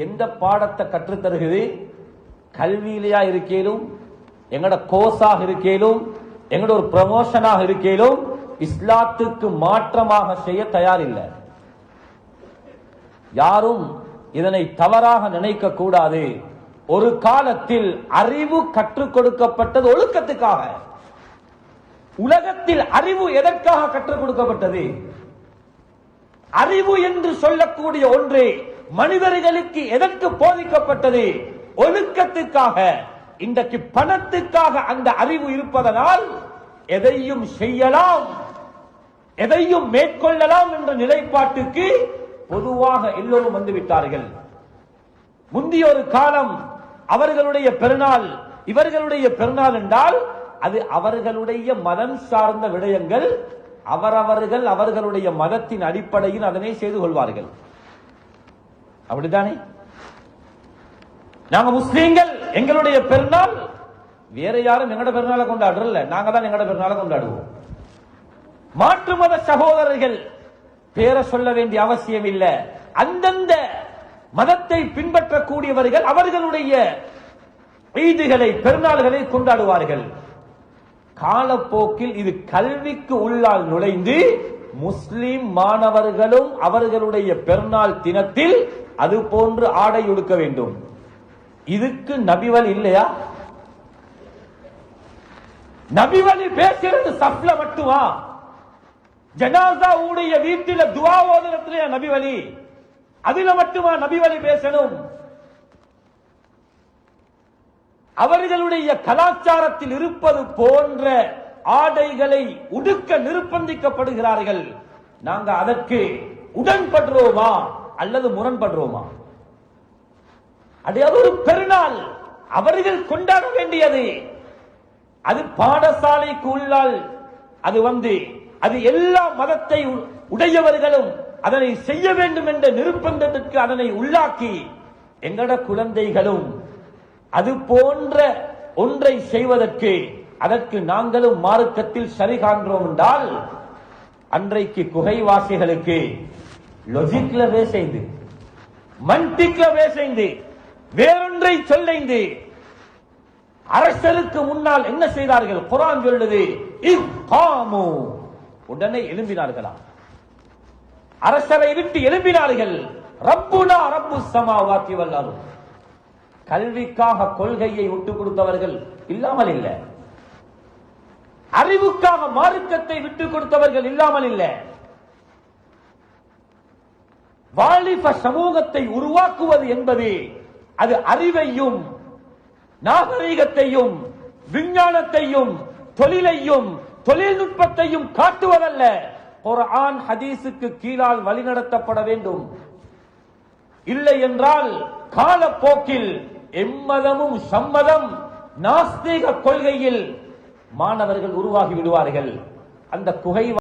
எந்த பாடத்தை கற்றுத்தருகிறது? கல்வியிலையா இருக்கேலும் எங்கட கோர்ஸாக இருக்கேலும் எங்கட ஒரு ப்ரமோஷனாக இருக்கேலும் இஸ்லாத்துக்கு மாற்றமாக செய்ய தயார் இல்லை யாரும் இதனை தவறாக நினைக்க கூடாது. ஒரு காலத்தில் அறிவு கற்றுக் கொடுக்கப்பட்டது ஒழுக்கத்துக்காக. உலகத்தில் அறிவு எதற்காக கற்றுக் கொடுக்கப்பட்டது? அறிவு என்று சொல்லக்கூடிய ஒன்று மனிதர்களுக்கு எதற்கு போதிக்கப்பட்டது? ஒழுக்கத்துக்காக. இன்றைக்கு பணத்துக்காக அந்த அறிவு இருப்பதனால் எதையும் செய்யலாம் எதையும் மேற்கொள்ளலாம் என்ற நிலைப்பாட்டுக்கு பொதுவாக எல்லோரும் வந்து விட்டார்கள் ஒரு காலம் அவர்களுடைய பெருநாள் இவர்களுடைய பெருநாள் என்றால் அது அவர்களுடைய மதம் சார்ந்த விடயங்கள் அவரவர்கள் அவர்களுடைய மதத்தின் அடிப்படையில் அதனை செய்து கொள்வார்கள். அப்படித்தானே? நாங்க முஸ்லீம்கள் எங்களுடைய பெருநாள் வேற யாரும் எங்கட பெருநாளை கொண்டாடுறல நாங்க தான் எங்கட பெருநாளை கொண்டாடுவோம். மாற்று மத சகோதரர்கள் பேரை சொல்ல வேண்டிய அவசியம் இல்லை. அந்தந்த மதத்தை பின்பற்றக்கூடியவர்கள் அவர்களுடைய ஈதுகளை பெருநாள்களை கொண்டாடுவார்கள். காலப்போக்கில் இது கல்விக்கு உள்ளால் நுழைந்து முஸ்லிம் மாணவர்களும் அவர்களுடைய பெருநாள் தினத்தில் அது போன்று ஆடை உடுக்க வேண்டும். இதுக்கு நபிவல் இல்லையா? நபிவலி பேசுறது சப்ல மட்டுமா? ஜனாசா உடைய வீட்டில துவா ஓதுறதுல நபிவலி? அதுல மட்டுமா நபிவலி பேசணும்? அவர்களுடைய கலாச்சாரத்தில் இருப்பது போன்ற ஆடைகளை உடுக்க நிர்பந்திக்கப்படுகிறார்கள். நாங்க அதற்கு உடன்படுறோமா? அல்லது முரண்படுறோமா? அது ஒரு பெருநாள் அவர்கள் கொண்டாட வேண்டியது. அது பாடசாலைக்கு உள்ளால் அது வந்து அது எல்லா மதத்தை உ- உடையவர்களும் அதனை செய்ய வேண்டும் என்ற நிர்பந்தத்திற்கு அதனை உள்ளாக்கி எங்கட குழந்தைகளும் அது போன்ற ஒன்றை செய்வதற்கு அதற்கு நாங்களும் மார்க்கத்தில் சரி காண்கிறோம் என்றால் அன்றைக்கு குகைவாசிகளுக்கு லொஜிக்ல பேசைந்து மண்டிக்ல பேசைந்து வேறொன்றை சொல்லைந்து அரசருக்கு முன்னால் என்ன செய்தார்கள்? குரான் சொல்லுது உடனே எழும்பினார்களா? அரசரை விட்டு எழும்பினார்கள். ரப்புனா ரப்பு சமாவாத்தி வல்லாரும் கல்விக்காக கொள்கையை விட்டு கொடுத்தவர்கள் இல்லாமல் இல்ல. அறிவுக்காக மார்க்கத்தை விட்டு கொடுத்தவர்கள் இல்லாமல் இல்லை. வாலிப சமூகத்தை உருவாக்குவது என்பது அது அறிவையும் நாகரீகத்தையும் விஞ்ஞானத்தையும் தொழிலையும் தொழில்நுட்பத்தையும் காட்டுவதல்ல. குர்ஆன் ஹதீஸுக்கு கீழால் வழிநடத்தப்பட வேண்டும். இல்லை என்றால் காலப்போக்கில் எம்மதமும் சம்மதம் நாஸ்தீக கொள்கையில் மாணவர்கள் உருவாகி விடுவார்கள். அந்த குகை